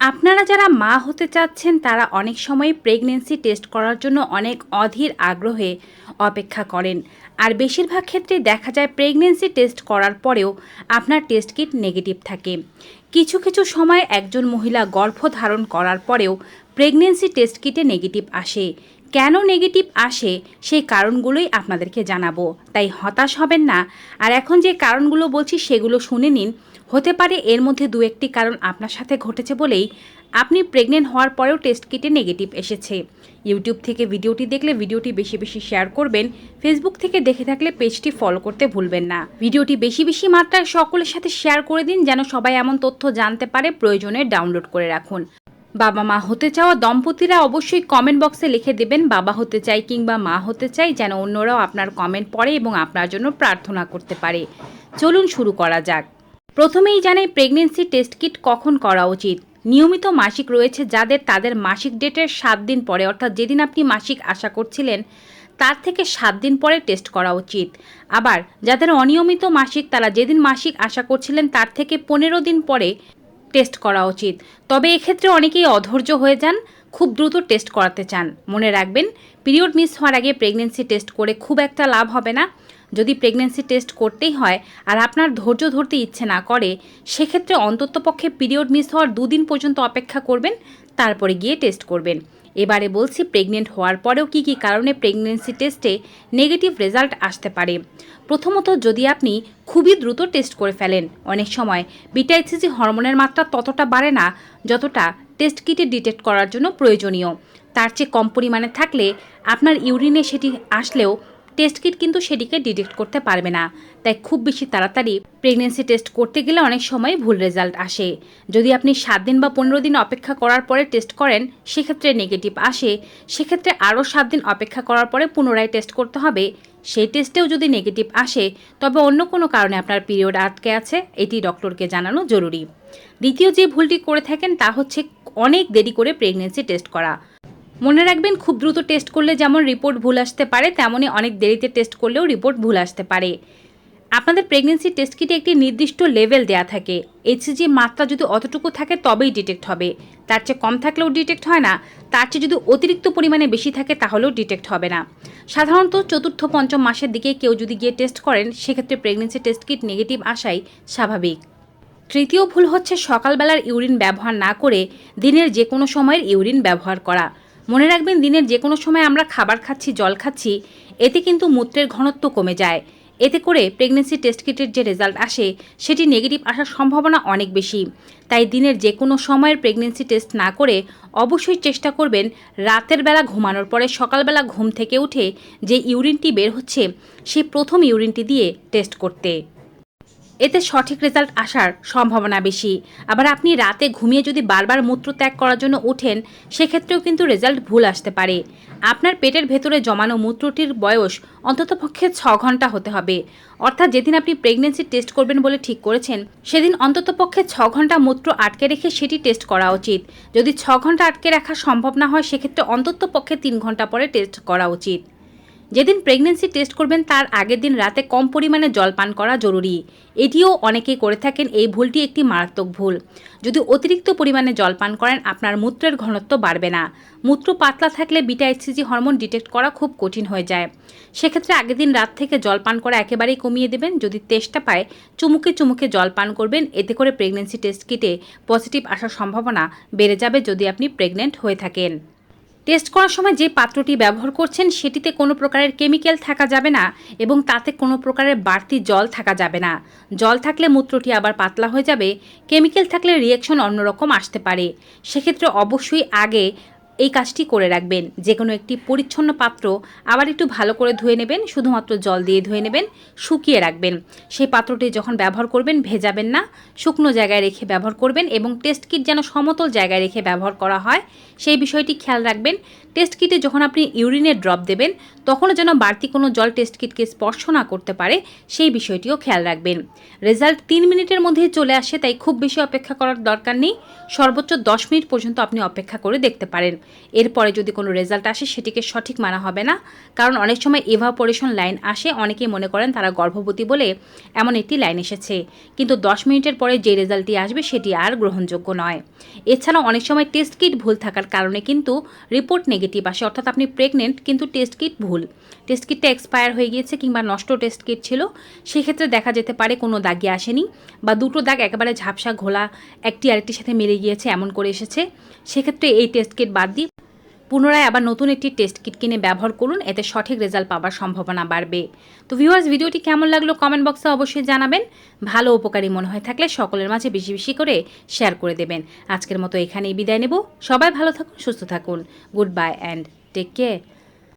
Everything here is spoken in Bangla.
আপনারা যারা মা হতে চাচ্ছেন, তারা অনেক সময় প্রেগনেন্সি টেস্ট করার জন্য অনেক অধীর আগ্রহে অপেক্ষা করেন। আর বেশিরভাগ ক্ষেত্রে দেখা যায় প্রেগনেন্সি টেস্ট করার পরেও আপনার টেস্ট কিট নেগেটিভ থাকে। কিছু কিছু সময় একজন মহিলা গর্ভধারণ করার পরেও প্রেগনেন্সি টেস্ট কিটে নেগেটিভ আসে। কেন নেগেটিভ আসে? সেই কারণগুলোই আপনাদেরকে জানাব। তাই হতাশ হবেন না। আর এখন যে কারণগুলো বলছি, সেগুলো শুনে নিন। হতে পারে এর মধ্যে দু একটি কারণ আপনার সাথে ঘটেছে বলেই আপনি প্রেগনেন্ট হওয়ার পরেও টেস্ট কিটে নেগেটিভ এসেছে। ইউটিউব থেকে ভিডিওটি দেখলে ভিডিওটি বেশি বেশি শেয়ার করবেন ফেসবুক থেকে দেখে থাকলে পেজটি ফলো করতে ভুলবেন না। ভিডিওটি বেশি বেশি মাত্রায় সকলের সাথে শেয়ার করে দিন, যেন সবাই এমন তথ্য জানতে পারে, প্রয়োজনে ডাউনলোড করে রাখুন। বাবা মা হতে চাওয়া দম্পতিরা অবশ্যই কমেন্ট বক্সে লিখে দেবেন, বাবা হতে চাই কিংবা মা হতে চাই, যেন অন্যরাও আপনার কমেন্ট পড়ে এবং আপনার জন্য প্রার্থনা করতে পারে। চলুন শুরু করা যাক। প্রথমেই জানাই প্রেগনেন্সি টেস্ট কিট কখন করা উচিত। নিয়মিত মাসিক রয়েছে যাদের তাদের মাসিক ডেটের সাত দিন পরে, অর্থাৎ যেদিন আপনি মাসিক আশা করছিলেন, তার থেকে সাত দিন পরে টেস্ট করা উচিত। আবার যাদের অনিয়মিত মাসিক, তারা যেদিন মাসিক আশা করছিলেন, তার থেকে পনেরো দিন পরে টেস্ট করা উচিত। তবে এক্ষেত্রে অনেকেই অধৈর্য হয়ে যান, খুব দ্রুত টেস্ট করাতে চান। মনে রাখবেন পিরিয়ড মিস হওয়ার আগে প্রেগনেন্সি টেস্ট করে খুব একটা লাভ হবে না। যদি প্রেগনেন্সি টেস্ট করতেই হয় আর আপনার ধৈর্য ধরতে ইচ্ছে না করে, সেক্ষেত্রে অন্ততপক্ষে পিরিয়ড মিস হওয়ার দুদিন পর্যন্ত অপেক্ষা করবেন, তারপরে গিয়ে টেস্ট করবেন। এবারে বলছি প্রেগনেন্ট হওয়ার পরেও কি কি কারণে প্রেগনেন্সি টেস্টে নেগেটিভ রেজাল্ট আসতে পারে? প্রথমত যদি আপনি খুবই দ্রুত টেস্ট করে ফেলেন, অনেক সময় বিটাইসিসি হরমোনের মাত্রা ততটা বাড়ে না, যতটা টেস্ট কিটে ডিটেক্ট করার জন্য প্রয়োজনীয়। তার চেয়ে কম পরিমাণে থাকলে আপনার ইউরিনে সেটি আসলেও টেস্ট কিট কিন্তু সেটিকে ডিটেক্ট করতে পারবে না। তাই খুব বেশি তাড়াতাড়ি প্রেগনেন্সি টেস্ট করতে গেলে অনেক সময় ভুল রেজাল্ট আসে। যদি আপনি সাত দিন বা পনেরো দিন অপেক্ষা করার পরে টেস্ট করেন, সেক্ষেত্রে নেগেটিভ আসে। সেক্ষেত্রে আরও সাত দিন অপেক্ষা করার পরে পুনরায় টেস্ট করতে হবে। সেই টেস্টেও যদি নেগেটিভ আসে, তবে অন্য কোনো কারণে আপনার পিরিয়ড আটকে আছে, এটি ডক্টরকে জানানো জরুরি। দ্বিতীয় যে ভুলটি করে থাকেন, তা হচ্ছে অনেক দেরি করে প্রেগনেন্সি টেস্ট করা। মনে রাখবেন, খুব দ্রুত টেস্ট করলে যেমন রিপোর্ট ভুল আসতে পারে তেমনই অনেক দেরিতে টেস্ট করলেও রিপোর্ট ভুল আসতে পারে। আপনাদের প্রেগনেন্সি টেস্ট কিটে একটি নির্দিষ্ট লেভেল দেয়া থাকে। এইচসিজি মাত্রা যদি অতটুকু থাকে, তবেই ডিটেক্ট হবে। তার চেয়ে কম থাকলেও ডিটেক্ট হয় না। তার চেয়ে যদি অতিরিক্ত পরিমাণে বেশি থাকে, তাহলেও ডিটেক্ট হবে না। সাধারণত চতুর্থ পঞ্চম মাসের দিকে কেউ যদি গিয়ে টেস্ট করেন, সেক্ষেত্রে প্রেগনেন্সি টেস্ট কিট নেগেটিভ আসাই স্বাভাবিক। তৃতীয় ভুল হচ্ছে সকালবেলার ইউরিন ব্যবহার না করে দিনের যে কোনো সময়ের ইউরিন ব্যবহার করা। মনে রাখবেন দিনের যে কোনো সময় আমরা খাবার খাচ্ছি, জল খাচ্ছি, এতে কিন্তু মূত্রের ঘনত্ব কমে যায়। এতে করে প্রেগনেন্সি টেস্ট কিটের যে রেজাল্ট আসে, সেটি নেগেটিভ আসার সম্ভাবনা অনেক বেশি। তাই দিনের যে কোনো সময়ের প্রেগনেন্সি টেস্ট না করে অবশ্যই চেষ্টা করবেন রাতের বেলা ঘুমানোর পরে সকালবেলা ঘুম থেকে উঠে যে ইউরিনটি বের হচ্ছে সেই প্রথম ইউরিনটি দিয়ে টেস্ট করতে। এতে সঠিক রেজাল্ট আসার সম্ভাবনা বেশি। আবার আপনি রাতে ঘুমিয়ে যদি বারবার মূত্র ত্যাগ করার জন্য ওঠেন, সেক্ষেত্রেও কিন্তু রেজাল্ট ভুল আসতে পারে। আপনার পেটের ভেতরে জমানো মূত্রটির বয়স অন্ততপক্ষে ছ ঘণ্টা হতে হবে। অর্থাৎ যেদিন আপনি প্রেগনেন্সি টেস্ট করবেন বলে ঠিক করেছেন, সেদিন অন্ততপক্ষে ছ ঘণ্টা মূত্র আটকে রেখে সেটি টেস্ট করা উচিত। যদি ছ ঘণ্টা আটকে রাখা সম্ভব না হয়, সেক্ষেত্রে অন্ততপক্ষে তিন ঘণ্টা পরে টেস্ট করা উচিত। যেদিন প্রেগনেন্সি টেস্ট করবেন, তার আগের দিন রাতে কম পরিমাণে জল পান করা জরুরি। এটিও অনেকেই করে থাকেন, এই ভুলটি একটি মারাত্মক ভুল। যদি অতিরিক্ত পরিমাণে জল পান করেন, আপনার মূত্রের ঘনত্ব বাড়বে না। মূত্র পাতলা থাকলে বিটা এইচসিজি হরমোন ডিটেক্ট করা খুব কঠিন হয়ে যায়। সেক্ষেত্রে আগের দিন রাত থেকে জল পান করা একেবারেই কমিয়ে দেবেন। যদি তেষ্টা পায়, চুমুকে চুমুকে জল পান করবেন। এতে করে প্রেগনেন্সি টেস্ট কিটে পজিটিভ আসার সম্ভাবনা বেড়ে যাবে যদি আপনি প্রেগনেন্ট হয়ে থাকেন। টেস্ট করার সময় যে পাত্রটি ব্যবহার করছেন, সেটিতে কোনো প্রকারের কেমিক্যাল থাকা যাবে না এবং তাতে কোনো প্রকারের বাড়তি জল থাকা যাবে না। জল থাকলে মূত্রটি আবার পাতলা হয়ে যাবে, কেমিক্যাল থাকলে রিয়াকশন অন্যরকম আসতে পারে। সেক্ষেত্রে অবশ্যই আগে এই কাজটি করে রাখবেন। যে কোনো একটি পরিচ্ছন্ন পাত্র আবার একটু ভালো করে ধুয়ে নেবেন, শুধুমাত্র জল দিয়ে ধুয়ে নেবেন, শুকিয়ে রাখবেন। সেই পাত্রটি যখন ব্যবহার করবেন, ভেজাবেন না, শুকনো জায়গায় রেখে ব্যবহার করবেন এবং টেস্ট কিট যেন সমতল জায়গায় রেখে ব্যবহার করা হয়, সেই বিষয়টি খেয়াল রাখবেন। টেস্ট কিটে যখন আপনি ইউরিনের ড্রপ দেবেন, তখনও যেন বাড়তি কোনো জল টেস্ট কিটকে স্পর্শ না করতে পারে, সেই বিষয়টিও খেয়াল রাখবেন। রেজাল্ট তিন মিনিটের মধ্যেই চলে আসে, তাই খুব বেশি অপেক্ষা করার দরকার নেই। সর্বোচ্চ দশ মিনিট পর্যন্ত আপনি অপেক্ষা করে দেখতে পারেন। এরপরে যদি কোনো রেজাল্ট আসে, সেটিকে সঠিক মানা হবে না। কারণ অনেক সময় এভাপোরেশন লাইন আসে, অনেকেই মনে করেন তারা গর্ভবতী বলে এমন একটি লাইন এসেছে। কিন্তু দশ মিনিটের পরে যে রেজাল্টটি আসবে, সেটি আর গ্রহণযোগ্য নয়। এছাড়াও অনেক সময় টেস্ট কিট ভুল থাকার কারণে কিন্তু রিপোর্ট নেগেটিভ আসে, অর্থাৎ আপনি প্রেগনেন্ট কিন্তু টেস্ট কিট ভুল। টেস্ট কিটটা এক্সপায়ার হয়ে গিয়েছে কিংবা নষ্ট টেস্ট কিট ছিল, সেক্ষেত্রে দেখা যেতে পারে কোনো দাগি আসেনি বা দুটো দাগ একেবারে ঝাপসা ঘোলা, একটি আরেকটির সাথে মিলে গিয়েছে, এমন করে এসেছে। সেক্ষেত্রে এই টেস্ট কিট বাদ দিয়ে পুনরায় আবার নতুন একটি টেস্ট কিট কিনে ব্যবহার করুন, এতে সঠিক রেজাল্ট পাওয়ার সম্ভাবনা বাড়বে। তো ভিউয়ার্স ভিডিওটি কেমন লাগল কমেন্ট বক্সে অবশ্যই জানাবেন। ভালো উপকারী মনে হয় থাকলে সকলের মাঝে বেশি বেশি করে শেয়ার করে দেবেন। আজকের মতো এখানেই বিদায় নেব। সবাই ভালো থাকুন, সুস্থ থাকুন। Good bye and take care